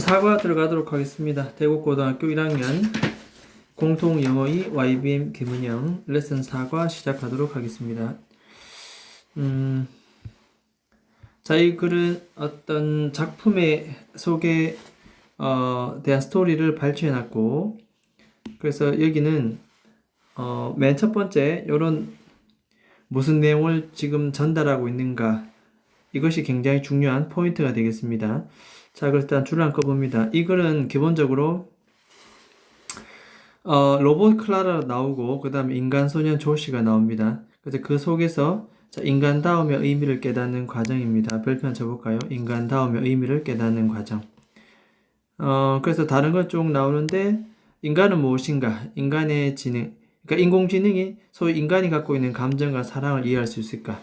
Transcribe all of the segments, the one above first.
자, 사과 들어가도록 하겠습니다. 대구고등학교 1학년 공통 영어의 YBM 김은영 레슨 4과 시작하도록 하겠습니다. 음, 자, 이 글은 어떤 작품의 속에 어, 대한 스토리를 발췌해 놨고, 그래서 여기는 어, 맨 첫 번째 요런 무슨 내용을 지금 전달하고 있는가 이것이 굉장히 중요한 포인트가 되겠습니다. 자, 그럼 일단 줄을 한꺼 봅니다. 이 글은 기본적으로 어, 로봇 클라라 나오고 그 다음에 인간 소년 조시가 나옵니다. 그래서 그 속에서 자, 인간 다음의 의미를 깨닫는 과정입니다. 별표 한 쳐볼까요? 인간 다음의 의미를 깨닫는 과정. 어, 그래서 다른 건쭉 나오는데 인간은 무엇인가? 인간의 지능, 그러니까 인공지능이 소위 인간이 갖고 있는 감정과 사랑을 이해할 수 있을까?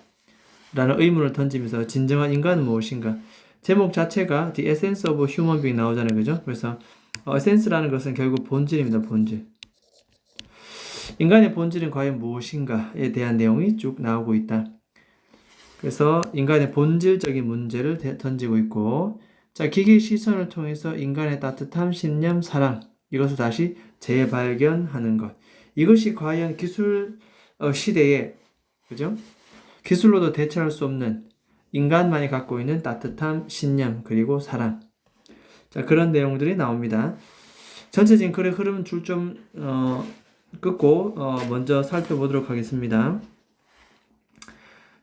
라는 의문을 던지면서 진정한 인간은 무엇인가? 제목 자체가 The Essence of Human Being 나오잖아요. 그죠? 그래서 어, 에센스라는 것은 결국 본질입니다. 본질. 인간의 본질은 과연 무엇인가에 대한 내용이 쭉 나오고 있다. 그래서 인간의 본질적인 문제를 대- 던지고 있고, 자, 기계 시선을 통해서 인간의 따뜻함, 신념, 사랑, 이것을 다시 재발견하는 것. 이것이 과연 기술 어, 시대에, 그죠? 기술로도 대체할 수 없는 인간만이 갖고 있는 따뜻함, 신념, 그리고 사랑. 자, 그런 내용들이 나옵니다. 전체적인 글의 흐름 줄 좀, 어, 끊고, 어, 먼저 살펴보도록 하겠습니다.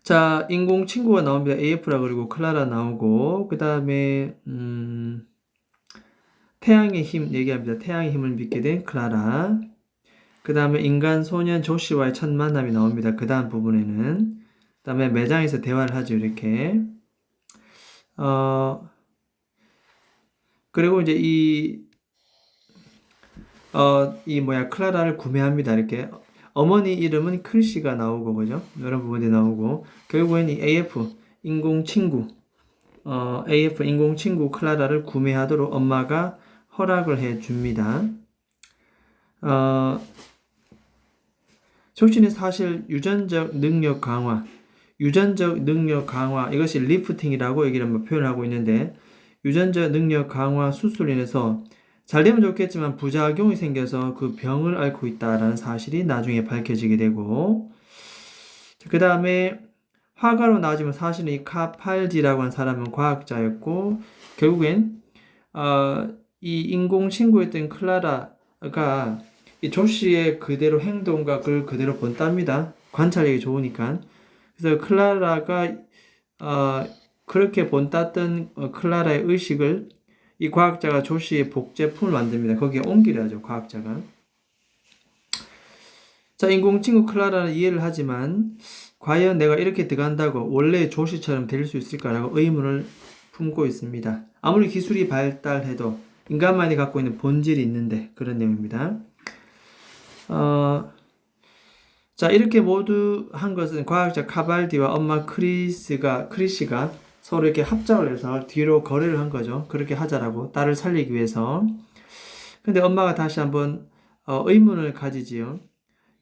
자, 인공 친구가 나옵니다. AF라 그리고 클라라 나오고, 그 다음에, 음, 태양의 힘 얘기합니다. 태양의 힘을 믿게 된 클라라. 그 다음에 인간 소년 조시와의 첫 만남이 나옵니다. 그 다음 부분에는. 그 다음에 매장에서 대화를 하죠. 이렇게. 어, 그리고 이제 이, 어, 이 뭐야, 클라라를 구매합니다. 이렇게. 어머니 이름은 크리시가 나오고, 그죠? 이런 부분이 나오고. 결국엔 이 AF, 인공친구, 어, AF 인공친구 클라라를 구매하도록 엄마가 허락을 해 줍니다. 어, 조씨는 사실 유전적 능력 강화, 유전적 능력 강화, 이것이 리프팅이라고 얘기를 뭐 표현하고 있는데, 유전적 능력 강화 수술로 인해서 잘 되면 좋겠지만 부작용이 생겨서 그 병을 앓고 있다라는 사실이 나중에 밝혀지게 되고, 그 다음에 화가로 나오지만 사실은 이 카팔디라고 하는 사람은 과학자였고, 결국엔, 어, 이 인공 친구였던 클라라가 이 조씨의 그대로 행동과 그걸 그대로 본답니다. 관찰력이 좋으니까. 그래서 클라라가 어, 그렇게 본땄던 어, 클라라의 의식을 이 과학자가 조씨의 복제품을 만듭니다. 거기에 옮기려 하죠, 과학자가. 자, 인공친구 클라라는 이해를 하지만 과연 내가 이렇게 들어간다고 원래 조씨처럼 될 수 있을까라고 의문을 품고 있습니다. 아무리 기술이 발달해도 인간만이 갖고 있는 본질이 있는데 그런 내용입니다. 어, 자, 이렇게 모두 한 것은 과학자 카발디와 엄마 크리스가, 크리시가 서로 이렇게 합작을 해서 뒤로 거래를 한 거죠. 그렇게 하자라고, 딸을 살리기 위해서. 근데 엄마가 다시 한번 어, 의문을 가지지요.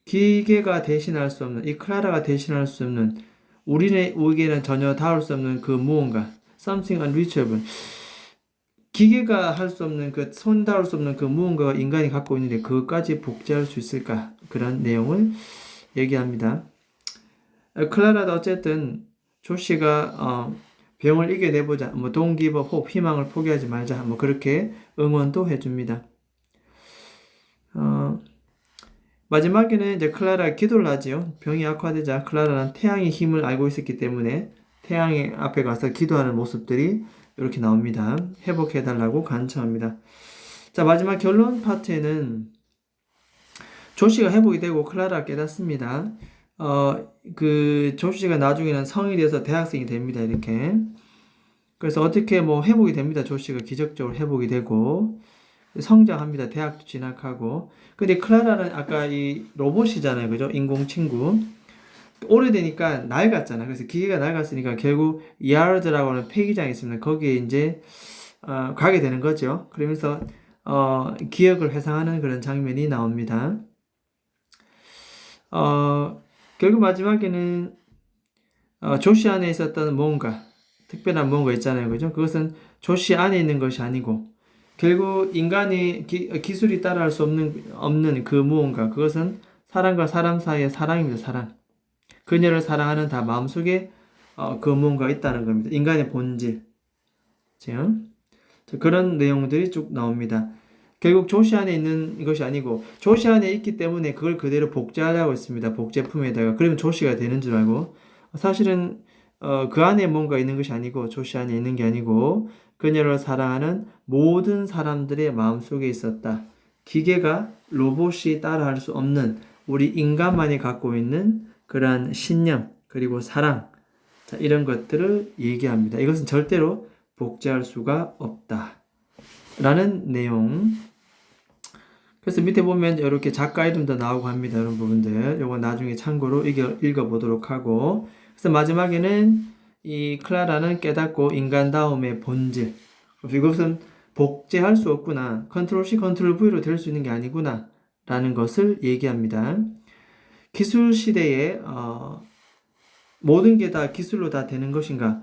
기계가 대신할 수 없는, 이 클라라가 대신할 수 없는, 우리의 우에게는 전혀 닿을 수 없는 그 무언가, something unreachable. 기계가 할 수 없는 그 손 닿을 수 없는 그 무언가가 인간이 갖고 있는데 그것까지 복제할 수 있을까? 그런 내용을 얘기합니다. 어, 클라라도 어쨌든 조 씨가 어, 병을 이겨내보자, 뭐 give up hope, 희망을 포기하지 말자, 뭐 그렇게 응원도 해줍니다. 어, 마지막에는 이제 클라라 기도를 하지요. 병이 악화되자 클라라는 태양의 힘을 알고 있었기 때문에 태양의 앞에 가서 기도하는 모습들이 이렇게 나옵니다. 회복해달라고 간청합니다. 자, 마지막 결론 파트에는 조씨가 회복이 되고 클라라가 깨닫습니다. 어, 그 조씨가 나중에는 성인이 돼서 대학생이 됩니다. 이렇게. 그래서 어떻게 뭐 회복이 됩니다. 조씨가 기적적으로 회복이 되고 성장합니다. 대학도 진학하고. 근데 클라라는 아까 이 로봇이잖아요. 그죠? 인공 친구. 오래되니까 낡았잖아. 그래서 기계가 낡았으니까 결국 야르드라고 하는 폐기장이 있습니다. 거기에 이제 어, 가게 되는 거죠. 그러면서 어, 기억을 회상하는 그런 장면이 나옵니다. 어, 결국 마지막에는 어, 조시 안에 있었던 뭔가 특별한 뭔가 있잖아요. 그죠? 그것은 조시 안에 있는 것이 아니고 결국 인간이 기, 기술이 따라할 수 없는 없는 그 무언가 그것은 사람과 사람 사이의 사랑입니다. 사랑. 그녀를 사랑하는 다 마음속에 어, 그 무언가 있다는 겁니다. 인간의 본질. 지금 자, 그런 내용들이 쭉 나옵니다. 결국 조시 안에 있는 것이 아니고 조시 안에 있기 때문에 그걸 그대로 복제하려고 했습니다. 복제품에다가 그러면 조시가 되는 줄 알고 사실은 어, 그 안에 뭔가 있는 것이 아니고 조시 안에 있는 게 아니고 그녀를 사랑하는 모든 사람들의 마음 속에 있었다. 기계가 로봇이 따라할 수 없는 우리 인간만이 갖고 있는 그러한 신념 그리고 사랑 자, 이런 것들을 얘기합니다. 이것은 절대로 복제할 수가 없다. 라는 내용. 그래서 밑에 보면 이렇게 작가 이름도 나오고 합니다. 이런 부분들. 요거 나중에 참고로 읽어, 읽어 보도록 하고. 그래서 마지막에는 이 클라라는 깨닫고 인간다움의 본질. 이것은 복제할 수 없구나. 컨트롤 C, 컨트롤 V로 될 수 있는 게 아니구나. 라는 것을 얘기합니다. 기술 시대에, 어, 모든 게 다 기술로 다 되는 것인가?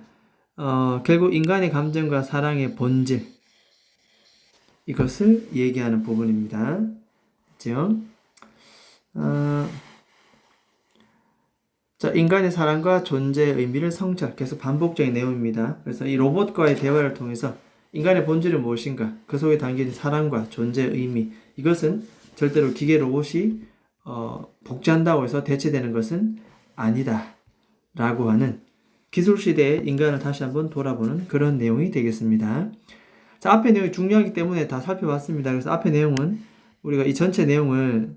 어, 결국 인간의 감정과 사랑의 본질. 이것을 얘기하는 부분입니다. 그죠? 어, 자, 인간의 사랑과 존재의 의미를 성찰. 계속 반복적인 내용입니다. 그래서 이 로봇과의 대화를 통해서 인간의 본질은 무엇인가? 그 속에 담긴 사랑과 존재의 의미. 이것은 절대로 기계 로봇이 어, 복제한다고 해서 대체되는 것은 아니다. 라고 하는 기술 시대의 인간을 다시 한번 돌아보는 그런 내용이 되겠습니다. 자, 앞에 내용이 중요하기 때문에 다 살펴봤습니다. 그래서 앞에 내용은 우리가 이 전체 내용을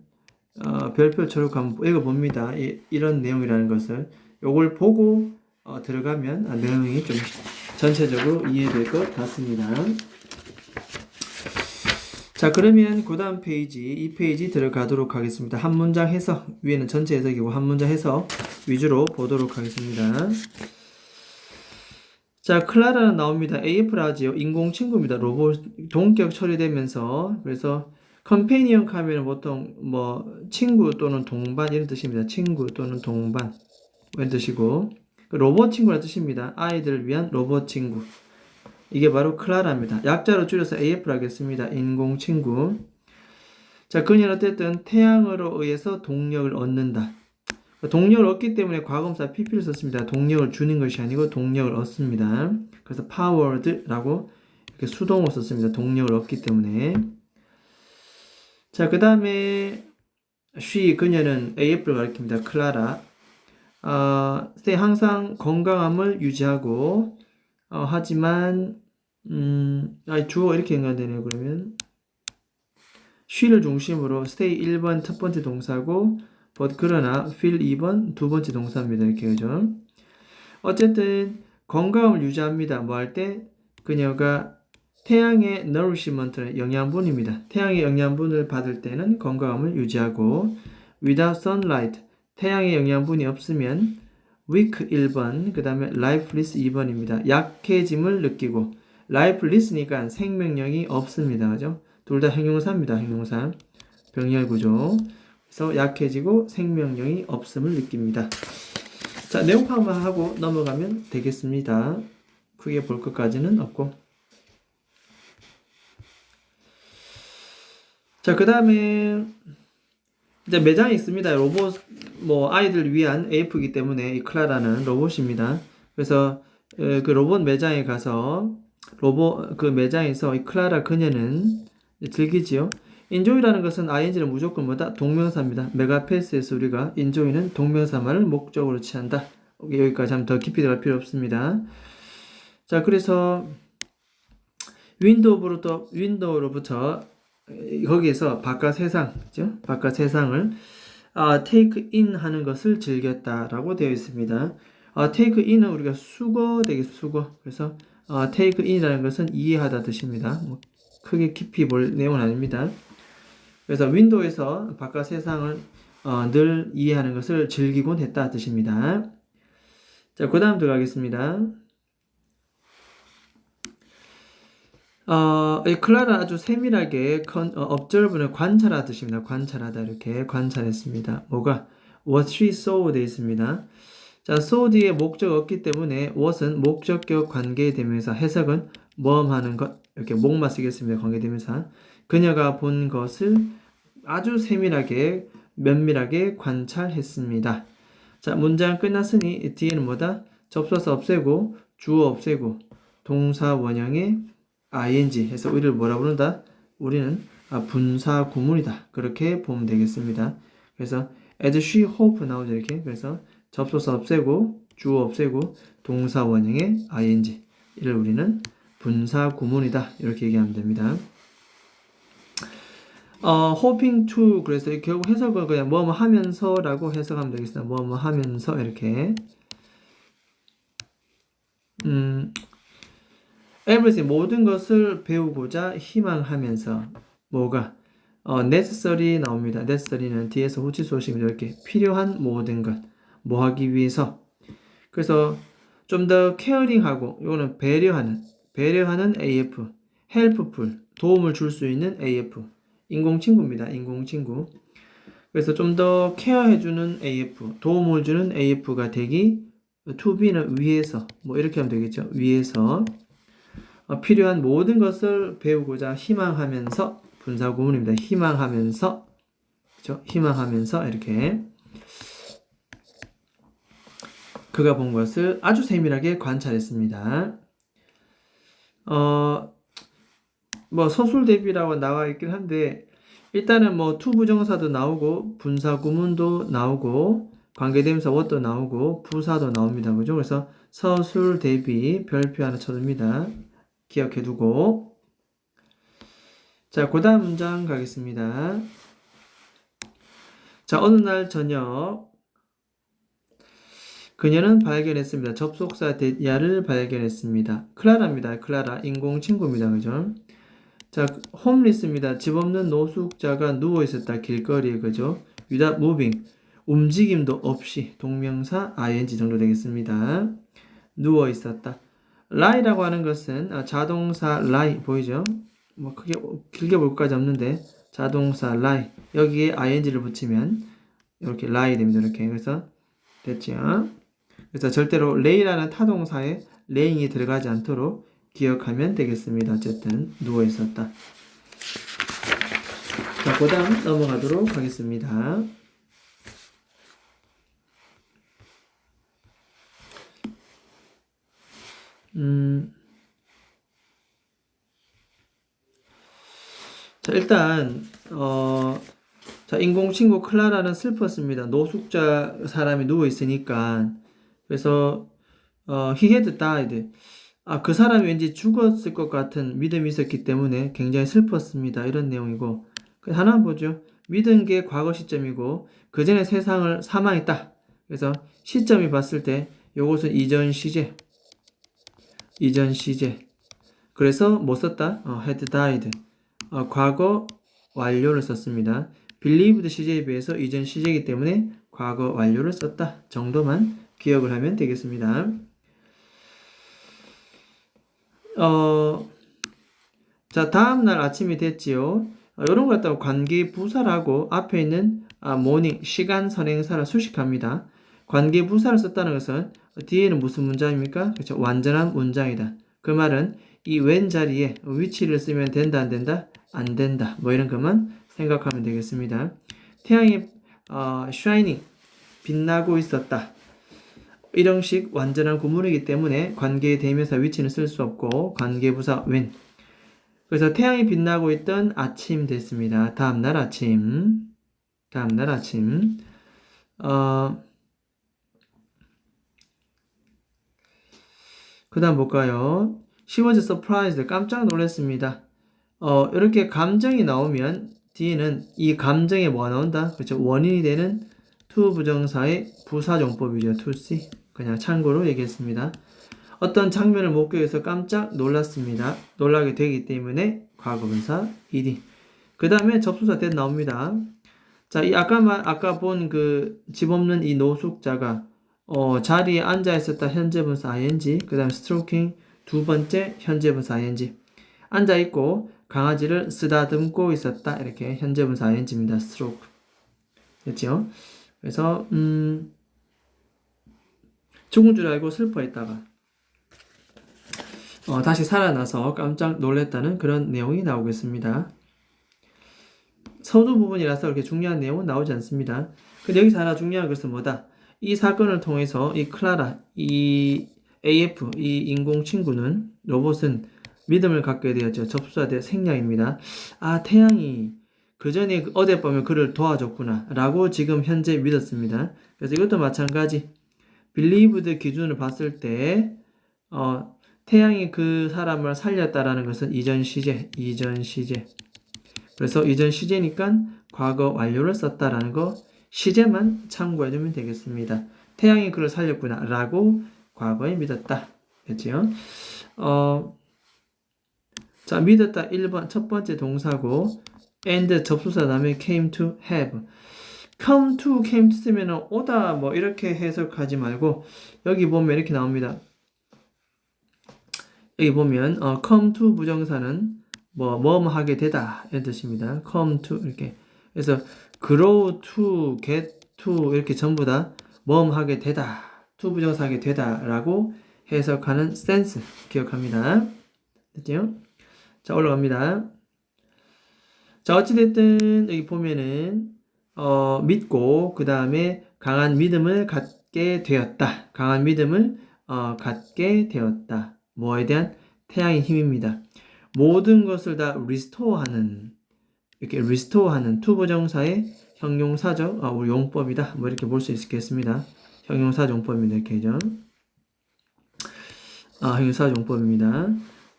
어, 별표처럼 한번 읽어봅니다. 이, 이런 내용이라는 것을 요걸 보고 어, 들어가면 아, 내용이 좀 전체적으로 이해될 것 같습니다. 자 그러면 그 다음 페이지 이 페이지 들어가도록 하겠습니다. 한 문장 해석 위에는 전체 해석이고 한 문장 해석 위주로 보도록 하겠습니다. 자, 클라라는 나옵니다. AF라지요. 인공 친구입니다. 로봇 동격 처리되면서 그래서 컴페니언 하면 보통 뭐 친구 또는 동반 이런 뜻입니다. 친구 또는 동반 이런 뜻이고 그 로봇 친구라는 뜻입니다. 아이들을 위한 로봇 친구. 이게 바로 클라라입니다. 약자로 줄여서 AF라 하겠습니다. 인공 친구. 자, 그녀는 어쨌든 태양으로 의해서 동력을 얻는다. 동력을 얻기 때문에 과거사 pp를 썼습니다. 동력을 주는 것이 아니고 동력을 얻습니다. 그래서 powered라고 이렇게 수동을 썼습니다. 동력을 얻기 때문에. 자, 그 다음에 she 그녀는 AF를 가리킵니다. 클라라. 어, 항상 건강함을 유지하고 어, 하지만 음, 아, 주어 이렇게 연관되네요. 그러면 she를 중심으로 stay 1번 첫 번째 동사고 but 그러나 feel 2번 두 번째 동사입니다. 이렇게 그죠? 어쨌든 건강을 유지합니다. 뭐 할 때 그녀가 태양의 nourishment는 영양분입니다. 태양의 영양분을 받을 때는 건강함을 유지하고 without sunlight 태양의 영양분이 없으면 weak 1번 그 다음에 lifeless 2번입니다. 약해짐을 느끼고 lifeless니까 생명력이 없습니다. 그죠? 둘 다 형용사입니다. 형용사 병렬 구조 그래서 약해지고 생명력이 없음을 느낍니다. 자, 내용 파악만 하고 넘어가면 되겠습니다. 크게 볼 것까지는 없고. 자, 그 다음에 이제 매장이 있습니다. 로봇, 뭐, 아이들 위한 AF이기 때문에 이 클라라는 로봇입니다. 그래서 그 로봇 매장에 가서 로봇 그 매장에서 이 클라라 그녀는 즐기지요. Enjoy라는 것은 ing는 무조건 뭐다? 동명사입니다. 메가패스에서 우리가 enjoy는 동명사만을 목적으로 취한다. 여기까지 하면 더 깊이 들어갈 필요 없습니다. 자, 그래서 윈도우로부터 윈도우로부터 거기에서 바깥 세상, 그죠? 바깥 세상을 아, take in 하는 것을 즐겼다라고 되어 있습니다. 아, take in은 우리가 수거 되겠습니다. 수거. 그래서 아, take in이라는 것은 이해하다 뜻입니다. 뭐 크게 깊이 볼 내용은 아닙니다. 그래서 윈도우에서 바깥 세상을 어, 늘 이해하는 것을 즐기곤 했다 뜻입니다. 자, 그 다음 들어가겠습니다. 어, 이 클라라 아주 세밀하게 컨, 어, observe는 관찰하다 뜻입니다. 관찰하다 이렇게 관찰했습니다. 뭐가 what she saw 되어 있습니다. 자, saw 뒤에 목적 없기 때문에 what은 목적격 관계에 되면서 해석은 모험하는 것 이렇게 목마 쓰겠습니다. 관계대명사. 그녀가 본 것을 아주 세밀하게 면밀하게 관찰했습니다. 자, 문장 끝났으니 뒤에는 뭐다? 접속사 없애고 주어 없애고 동사 원형의 ing 해서 우리를 뭐라 부른다? 우리는 아, 분사 구문이다. 그렇게 보면 되겠습니다. 그래서 as she hope 나오죠 이렇게. 그래서 접속사 없애고 주어 없애고 동사 원형의 ing 이를 우리는 분사 구문이다. 이렇게 얘기하면 됩니다. 어, hoping to 그래서 결국 해석을 그냥 뭐뭐 하면서라고 해석하면 되겠습니다. 뭐뭐 하면서 이렇게 음, everything 모든 것을 배우고자 희망하면서 뭐가 어, necessary 나옵니다. necessary는 뒤에서 후치 소식입니다. 이렇게 필요한 모든 것, 뭐 하기 위해서. 그래서 좀 더 케어링하고, 이거는 배려하는, 배려하는 AF, helpful, 도움을 줄 수 있는 AF, 인공친구입니다. 인공친구. 그래서 좀 더 케어해주는 AF, 도움을 주는 AF가 되기, to be는 위해서, 뭐 이렇게 하면 되겠죠. 위해서. 어, 필요한 모든 것을 배우고자 희망하면서 분사 구문입니다. 희망하면서 그렇죠? 희망하면서 이렇게 그가 본 것을 아주 세밀하게 관찰했습니다. 어, 뭐 서술 대비라고 나와 있긴 한데 일단은 뭐 투부정사도 나오고 분사 구문도 나오고 관계대명사 what도 나오고 부사도 나옵니다. 그죠? 그래서 서술 대비 별표 하나 쳐줍니다. 기억해 두고 자, 그 다음 문장 가겠습니다. 자, 어느 날 저녁 그녀는 발견했습니다. 접속사 데야를 발견했습니다. 클라라입니다. 클라라 인공 친구입니다. 그죠? 자, 홈리스입니다. 집 없는 노숙자가 누워 있었다. 길거리에 그죠? without moving 움직임도 없이 동명사 ing 정도 되겠습니다. 누워 있었다. lie라고 하는 것은 아, 자동사 lie 보이죠? 뭐 크게 길게 볼 것까지 없는데 자동사 lie 여기에 ing를 붙이면 이렇게 lie 됩니다. 이렇게 그래서 됐죠. 그래서 절대로 lay라는 타동사에 laying이 들어가지 않도록 기억하면 되겠습니다. 어쨌든 누워 있었다. 자, 그 다음 넘어가도록 하겠습니다. 음. 자, 일단 어, 자, 인공친구 클라라는 슬펐습니다. 노숙자 사람이 누워 있으니까. 그래서 어, he had died. 아, 그 사람이 왠지 죽었을 것 같은 믿음이 있었기 때문에 굉장히 슬펐습니다. 이런 내용이고. 그 하나 보죠. 믿은 게 과거 시점이고 그 전에 세상을 사망했다. 그래서 시점이 봤을 때 요것은 이전 시제. 이전 시제. 그래서 못 썼다. 어, had died. 어, 과거 완료를 썼습니다. believed 시제에 비해서 이전 시제이기 때문에 과거 완료를 썼다 정도만 기억을 하면 되겠습니다. 어, 자 다음 날 아침이 됐지요. 어, 이런 걸 갖다가 관계 부사라고 앞에 있는 아, 모닝 시간 선행사를 수식합니다. 관계 부사를 썼다는 것은 뒤에는 무슨 문장입니까? 그렇죠. 완전한 문장이다. 그 말은 이 왼 자리에 위치를 쓰면 된다 안 된다? 안 된다. 뭐 이런 것만 생각하면 되겠습니다. 태양이 어, shining 빛나고 있었다. 일형식 완전한 구문이기 때문에 관계 대명사 위치는 쓸 수 없고 관계부사 when. 그래서 태양이 빛나고 있던 아침 됐습니다. 다음 날 아침. 다음 날 아침. 어, 그 다음 볼까요? She was surprised. 깜짝 놀랐습니다. 어, 이렇게 감정이 나오면 뒤에는 이 감정에 뭐가 나온다? 그렇죠. 원인이 되는 to 부정사의 부사정법이죠. to see. 그냥 참고로 얘기했습니다. 어떤 장면을 목격해서 깜짝 놀랐습니다. 놀라게 되기 때문에 과거분사 ed. 그 다음에 접수사 that 나옵니다. 자, 이 아까 아까 본 그 집 없는 이 노숙자가 어, 자리에 앉아 있었다 현재 분사 ing. 그 다음 stroking 두 번째 현재 분사 ing. 앉아 있고 강아지를 쓰다듬고 있었다. 이렇게 현재 분사 ing입니다. stroke. 됐죠? 그래서 음, 죽은 줄 알고 슬퍼했다가 어, 다시 살아나서 깜짝 놀랐다는 그런 내용이 나오겠습니다. 서두 부분이라서 그렇게 중요한 내용은 나오지 않습니다. 근데 여기서 하나 중요한 것은 뭐다? 이 사건을 통해서 이 클라라, 이 AF, 이 인공 친구는 로봇은 믿음을 갖게 되었죠. 접수가 될 생략입니다. 아, 태양이 그 전에 어젯밤에 그를 도와줬구나. 라고 지금 현재 믿었습니다. 그래서 이것도 마찬가지. 빌리브드 기준을 봤을 때, 어, 태양이 그 사람을 살렸다라는 것은 이전 시제, 이전 시제. 그래서 이전 시제니까 과거 완료를 썼다라는 거 시제만 참고해주면 되겠습니다. 태양이 그를 살렸구나 라고 과거에 믿었다. 됐지요? 어, 자, 믿었다 1번 첫 번째 동사고 and 접수사 다음에 came to have. Come to came to 쓰면 오다 뭐 이렇게 해석하지 말고 여기 보면 이렇게 나옵니다. 여기 보면 어, come to 부정사는 뭐 뭐뭐 하게 되다 이런 뜻입니다. come to 이렇게 그래서 grow to get to 이렇게 전부 다 뭐뭐 하게 되다 to 부정사 하게 되다라고 해석하는 sense 기억합니다. 됐죠? 자 올라갑니다. 자 어찌됐든 여기 보면은 어, 믿고 그 다음에 강한 믿음을 갖게 되었다. 강한 믿음을 어, 갖게 되었다. 뭐에 대한 태양의 힘입니다. 모든 것을 다 리스토어하는 이렇게 리스토어하는 투부정사의 형용사적 아, 우리 용법이다. 뭐 이렇게 볼 수 있겠습니다. 형용사 용법입니다. 이렇게 죠. 아, 형용사 용법입니다.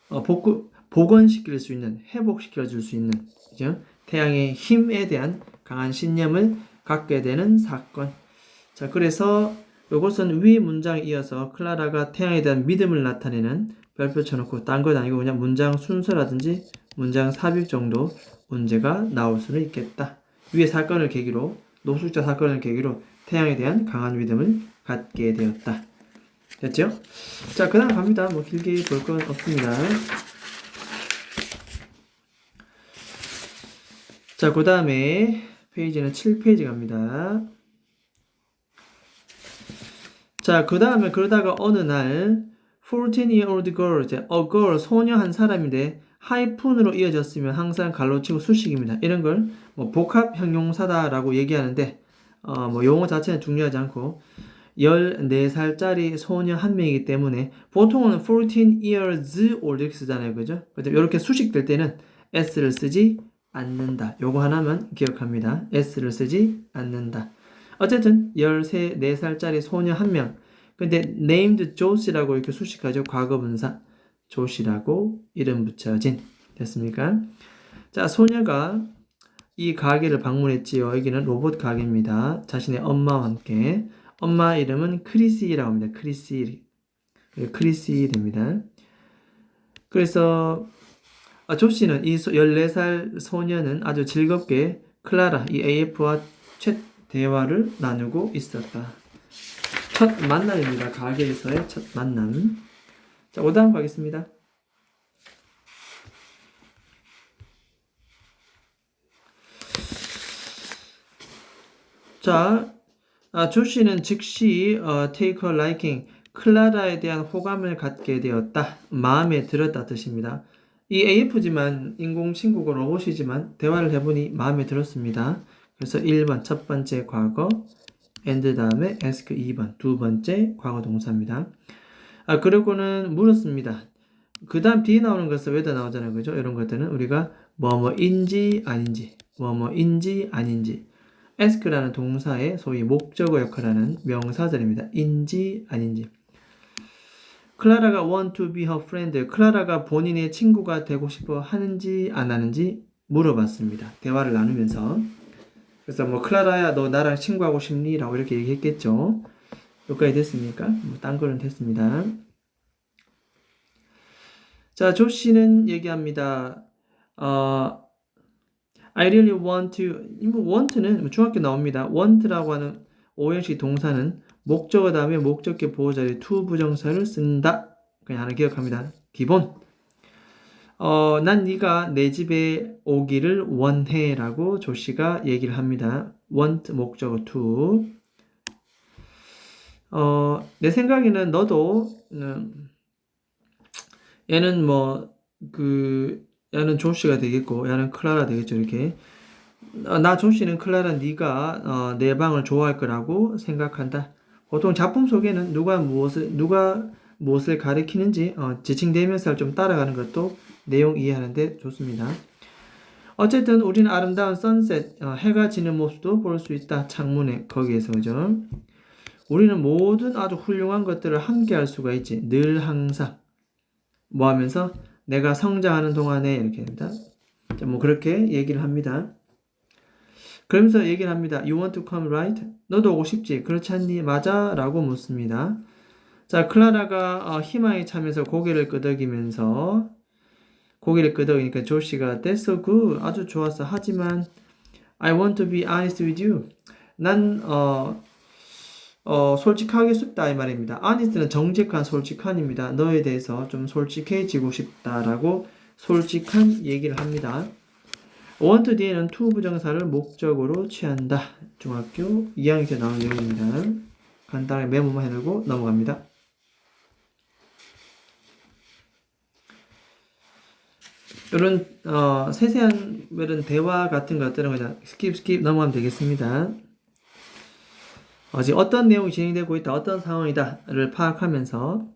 어, 복구 복원시킬 수 있는 회복시켜 줄 수 있는 그죠? 태양의 힘에 대한 강한 신념을 갖게 되는 사건. 자, 그래서 이것은 위 문장에 이어서 클라라가 태양에 대한 믿음을 나타내는 별표 쳐놓고 딴 건 아니고 그냥 문장 순서라든지 문장 삽입 정도 문제가 나올 수는 있겠다. 위의 사건을 계기로 노숙자 사건을 계기로 태양에 대한 강한 믿음을 갖게 되었다. 됐죠? 자, 그 다음 갑니다. 뭐 길게 볼 건 없습니다. 자, 그 다음에 페이지는 7페이지 갑니다. 자, 그 다음에 그러다가 어느 날 14-year-old girl, 이제 a girl, 소녀 한 사람인데 하이픈으로 이어졌으면 항상 갈로치고 수식입니다. 이런 걸 뭐 복합 형용사다라고 얘기하는데 어, 뭐 용어 자체는 중요하지 않고 14살짜리 소녀 한 명이기 때문에 보통은 14 years old 쓰잖아요. 그죠? 이렇게 수식될 때는 s를 쓰지 않는다. 요거 하나만 기억합니다. s를 쓰지 않는다. 어쨌든 13, 4살짜리 소녀 한 명. 근데 named Joe라고 이렇게 수식하죠. 과거분사. 조시라고 이름 붙여진 됐습니까? 자, 소녀가 이 가게를 방문했지요. 여기는 로봇 가게입니다. 자신의 엄마와 함께. 엄마 이름은 크리시라고 합니다. 크리시. 크리시 됩니다. 그래서 아, 조 씨는 이 14살 소녀는 아주 즐겁게 클라라, 이 AF와 첫 대화를 나누고 있었다. 첫 만남입니다. 가게에서의 첫 만남. 자, 5다음 가겠습니다. 자, 아, 조 씨는 즉시 어, take a liking, 클라라에 대한 호감을 갖게 되었다. 마음에 들었다 뜻입니다. 이 AF지만 인공친구고 로봇이지만 대화를 해보니 마음에 들었습니다. 그래서 1번 첫 번째 과거 and 다음에 ask 2번 두 번째 과거 동사입니다. 아 그리고는 물었습니다. 그 다음 뒤에 나오는 것은 왜다 나오잖아요. 그죠? 이런 것들은 우리가 뭐뭐인지 아닌지 뭐뭐인지 아닌지 ask라는 동사의 소위 목적어 역할하는 명사절입니다. 인지 아닌지 클라라가 want to be her friend 클라라가 본인의 친구가 되고 싶어 하는지 안 하는지 물어봤습니다. 대화를 나누면서 그래서 뭐 클라라야 너 나랑 친구하고 싶니? 라고 이렇게 얘기했겠죠. 여기까지 됐습니까? 뭐딴 거는 됐습니다. 자, 조 씨는 얘기합니다. 어, I really want to, 뭐 want는 뭐 중학교 나옵니다. want라고 하는 오형식 동사는 목적어 다음에 목적계 보호자의 to 부정사를 쓴다. 그냥 하나 기억합니다. 기본. 어, 난 네가 내 집에 오기를 원해라고 조씨가 얘기를 합니다. want 목적어 to. 어, 내 생각에는 너도 음, 얘는 뭐 그 얘는 조시가 되겠고 얘는 클라라 되겠죠 이렇게 어, 나 조시는 클라라 네가 어, 내 방을 좋아할 거라고 생각한다. 보통 작품 속에는 누가 무엇을 누가 무엇을 가리키는지 어, 지칭 대명사를 좀 따라가는 것도 내용 이해하는데 좋습니다. 어쨌든 우리는 아름다운 선셋 어, 해가 지는 모습도 볼 수 있다. 창문에 거기에서 그죠? 우리는 모든 아주 훌륭한 것들을 함께 할 수가 있지. 늘 항상 뭐 하면서 내가 성장하는 동안에 이렇게. 자, 뭐 그렇게 얘기를 합니다. 그러면서 얘기를 합니다. You want to come right? 너도 오고 싶지? 그렇지 않니? 맞아? 라고 묻습니다. 자, 클라라가 어, 희망에 차면서 고개를 끄덕이면서 고개를 끄덕이니까 조시가 That's so good. 아주 좋았어. 하지만 I want to be honest with you. 난 어, 어, 솔직하게 싶다 이 말입니다. honest는 정직한 솔직한입니다. 너에 대해서 좀 솔직해지고 싶다라고 솔직한 얘기를 합니다. Want 뒤에는 to 부정사를 목적으로 취한다. 중학교 2학년 때 나온 내용입니다. 간단하게 메모만 해두고 넘어갑니다. 이런 어, 세세한 이런 대화 같은 것들은 그냥 스킵 스킵 넘어가면 되겠습니다. 어, 지금 어떤 내용이 진행되고 있다, 어떤 상황이다를 파악하면서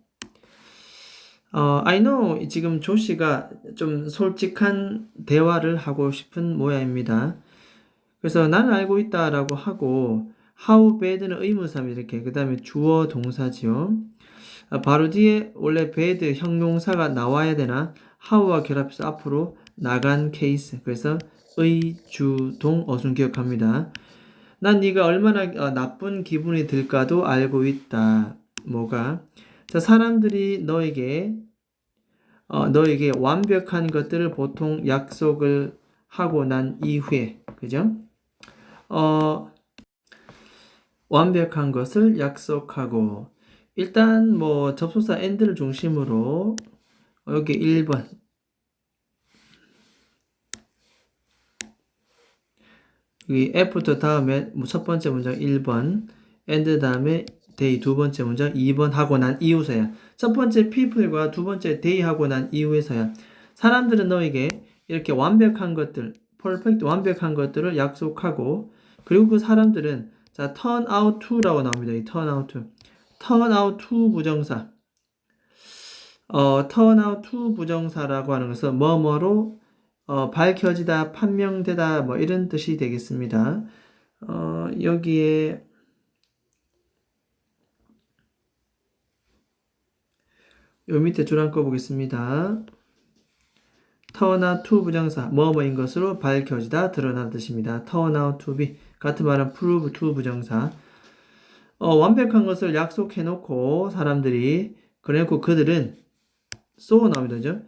어, I know 지금 조 씨가 좀 솔직한 대화를 하고 싶은 모양입니다. 그래서 나는 알고 있다라고 하고 how bad는 의문사입니다. 이렇게 그 다음에 주어 동사지요. 아, 바로 뒤에 원래 bad 형용사가 나와야 되나 how와 결합해서 앞으로 나간 케이스. 그래서 의, 주, 동, 어순 기억합니다. 난 네가 얼마나 어, 나쁜 기분이 들까도 알고 있다. 뭐가? 자, 사람들이 너에게 어, 너에게 완벽한 것들을 보통 약속을 하고 난 이후에, 그죠? 어, 완벽한 것을 약속하고, 일단 뭐 접속사 and를 중심으로 여기 1번 여기 애프터 다음에 뭐첫 번째 문장 1번 and 다음에 day 두 번째 문장 2번 하고 난 이후서야 첫 번째 people과 두 번째 day 하고 난 이후에서야 사람들은 너에게 이렇게 완벽한 것들 perfect 완벽한 것들을 약속하고 그리고 그 사람들은 자 turn out to라고 나옵니다. 이 turn out to turn out to 부정사 어, turn out to 부정사라고 하는 것은 뭐뭐로 어, 밝혀지다, 판명되다 뭐 이런 뜻이 되겠습니다. 어, 여기에 요 밑에 줄 한꺼 보겠습니다. turn 부정사 뭐뭐인 것으로 밝혀지다 드러난 뜻입니다. turn 같은 말은 prove to 부정사 어, 완벽한 것을 약속해 놓고 사람들이 그래놓고 그들은 so. 그죠?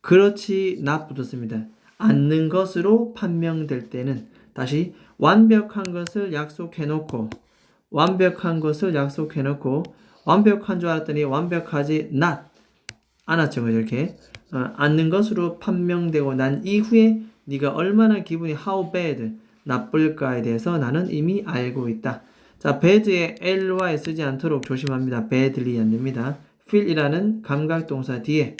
그렇지 not 붙었습니다. 않는 것으로 판명될 때는 다시 완벽한 것을 약속해 놓고 완벽한 것을 약속해 놓고 완벽한 줄 알았더니 완벽하지 not 않았죠. 이렇게 어, 않는 것으로 판명되고 난 이후에 네가 얼마나 기분이 how bad 나쁠까에 대해서 나는 이미 알고 있다. 자, bad에 ly 쓰지 않도록 조심합니다. badly 안 됩니다. feel이라는 감각 동사 뒤에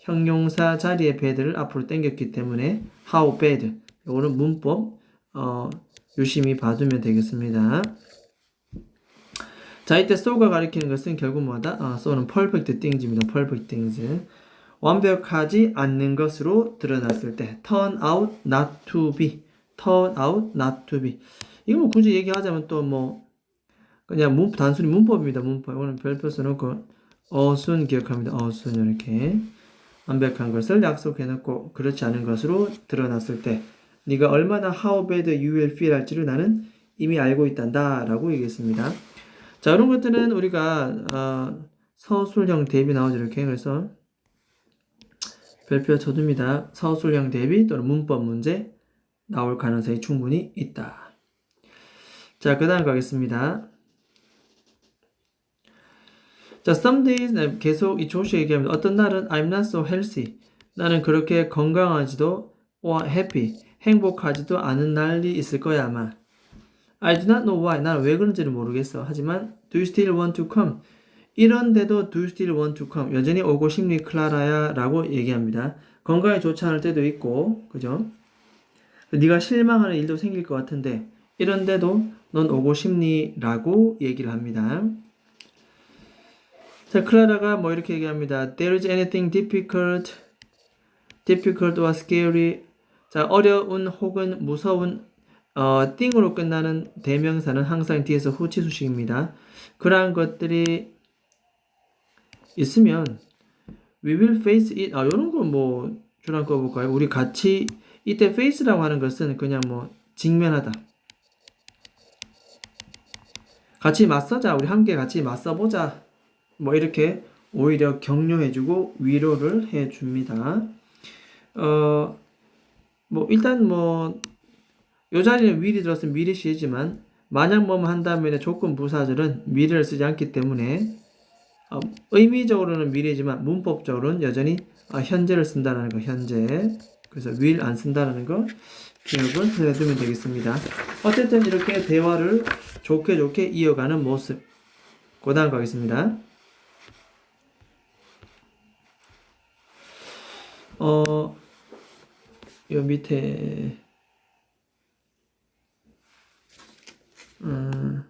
형용사 자리에 bad를 앞으로 당겼기 때문에 how bad 이거는 문법 어, 유심히 봐두면 되겠습니다. 자, 이때 so가 가리키는 것은 결국 뭐다? 어, so는 perfect things입니다. perfect. 완벽하지 않는 것으로 드러났을 때 turn out not to be turn out not to be 이거 뭐 굳이 얘기하자면 또 뭐 그냥 문 단순히 문법입니다. 문법 이거는 별표 써놓고 어순 기억합니다. 어순 이렇게 완벽한 것을 약속해 놓고 그렇지 않은 것으로 드러났을 때 네가 얼마나 how bad you will feel 할지를 나는 이미 알고 있단다 라고 얘기했습니다. 자 이런 것들은 우리가 어, 서술형 대비 나오죠 이렇게 그래서 별표 쳐둡니다. 서술형 대비 또는 문법 문제 나올 가능성이 충분히 있다. 자, 그 다음 가겠습니다. 자, some days 네, 계속 이 조시 얘기하면 어떤 날은 I'm not so healthy. 나는 그렇게 건강하지도 or happy, 행복하지도 않은 날이 있을 거야 아마. I do not know why. 나는 왜 그런지를 모르겠어. 하지만 do you still want to come? 이런데도 do you still want to come? 여전히 오고 싶니 클라라야 라고 얘기합니다. 건강에 좋지 않을 때도 있고 그죠? 네가 실망하는 일도 생길 것 같은데 이런데도 넌 오고 싶니? 라고 얘기를 합니다. 자, 클라라가 뭐 이렇게 얘기합니다. There is anything difficult, difficult or scary. 자, 어려운 혹은 무서운 어, 띵으로 끝나는 대명사는 항상 뒤에서 후치수식입니다. 그러한 것들이 있으면 we will face it. 아, 이런 거뭐 줄한 거 볼까요? 우리 같이 이때 face라고 하는 것은 그냥 뭐 직면하다. 같이 맞서자. 우리 함께 같이 맞서보자. 뭐 이렇게 오히려 격려해주고 위로를 해줍니다. 어, 뭐 일단 뭐 요 자리는 미리 들었으면 미리 시지만 만약 뭐뭐 한다면 조건 부사절은 미래를 쓰지 않기 때문에 어, 의미적으로는 미래지만 문법적으로는 여전히 어, 현재를 쓴다는 거 현재 그래서 will 안 쓴다는 거 기억을 해두면 되겠습니다. 어쨌든 이렇게 대화를 좋게 좋게 이어가는 모습 그 다음 가겠습니다. 어, 요 밑에, 음,